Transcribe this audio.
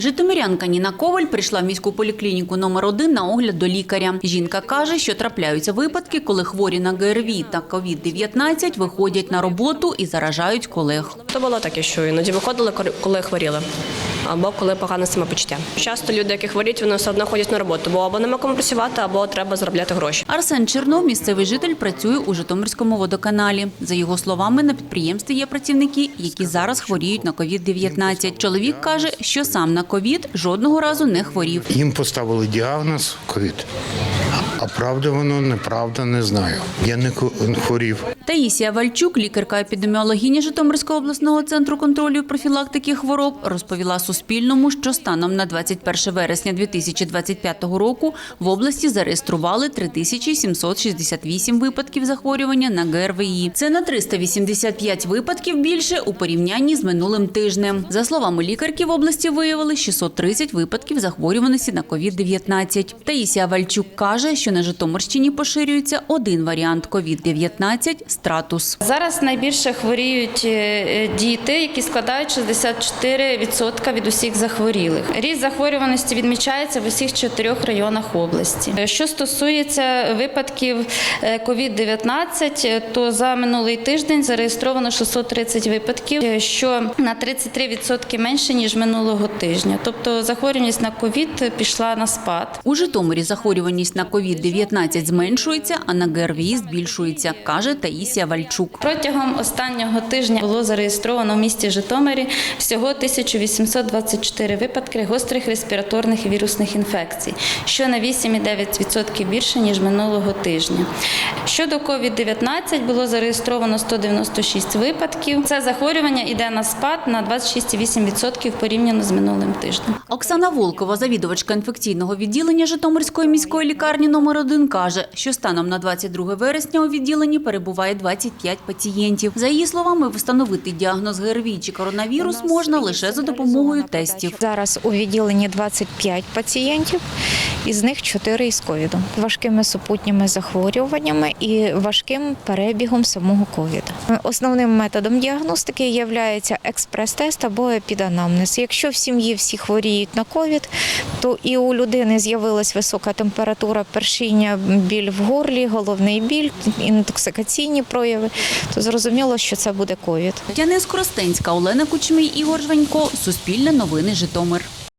Житомирянка Ніна Коваль прийшла в міську поліклініку номер 1 на огляд до лікаря. Жінка каже, що трапляються випадки, коли хворі на ГРВІ та COVID-19 виходять на роботу і заражають колег. То було таке, що іноді виходили, коли хворіли. Або коли погане самопочуття. Часто люди, які хворіють, вони все одно ходять на роботу, бо або нема кому працювати, або треба заробляти гроші. Арсен Чернов, місцевий житель, працює у Житомирському водоканалі. За його словами, на підприємстві є працівники, які зараз хворіють на COVID-19. Чоловік каже, що сам на COVID жодного разу не хворів. Їм поставили діагноз ковід. А правда воно, неправда, не знаю. Я не хворів. Таїсія Вальчук, лікарка епідеміологиня Житомирського обласного центру контролю профілактики хвороб, розповіла Суспільному, що станом на 21 вересня 2025 року в області зареєстрували 3768 випадків захворювання на ГРВІ. Це на 385 випадків більше у порівнянні з минулим тижнем. За словами лікарки, в області виявили 630 випадків захворюваності на COVID-19. Таїсія Вальчук каже, що на Житомирщині поширюється один варіант COVID-19 – стратус. Зараз найбільше хворіють е, е, діти, які складають 64% від усіх захворілих. Ріст захворюваності відмічається в усіх чотирьох районах області. Е, Що стосується випадків е, COVID-19, е, то за минулий тиждень зареєстровано 630 випадків, що на 33% менше ніж минулого тижня. Тобто захворюваність на COVID пішла на спад. У Житомирі захворюваність на COVID-19 зменшується, а на ГРВІ збільшується, каже Таїсія Вальчук. Протягом останнього тижня було зареєстровано в місті Житомирі всього 1824 випадки гострих респіраторних вірусних інфекцій, що на 8,9% більше ніж минулого тижня. Щодо COVID-19 було зареєстровано 196 випадків. Це захворювання йде на спад на 26,8% порівняно з минулим тижнем. Оксана Волкова, завідувачка інфекційного відділення Житомирської міської лікарні номер 1 каже, що станом на 22 вересня у відділенні перебуває 25 пацієнтів. За її словами, встановити діагноз ГРВІ чи коронавірус можна лише за допомогою тестів. Зараз у відділенні 25 пацієнтів, із них 4 із ковідом, важкими супутніми захворюваннями і важким перебігом самого ковіду. Основним методом діагностики є експрес-тест або епіданамнез. Якщо в сім'ї всі хворіють на ковід, то і у людини з'явилась висока температура, першіння, біль в горлі, головний біль, інтоксикаційні прояви, то зрозуміло, що це буде ковід. Тяни Скоростенська, Олена Кучмій, Ігор Жванько. Суспільне новини Житомир.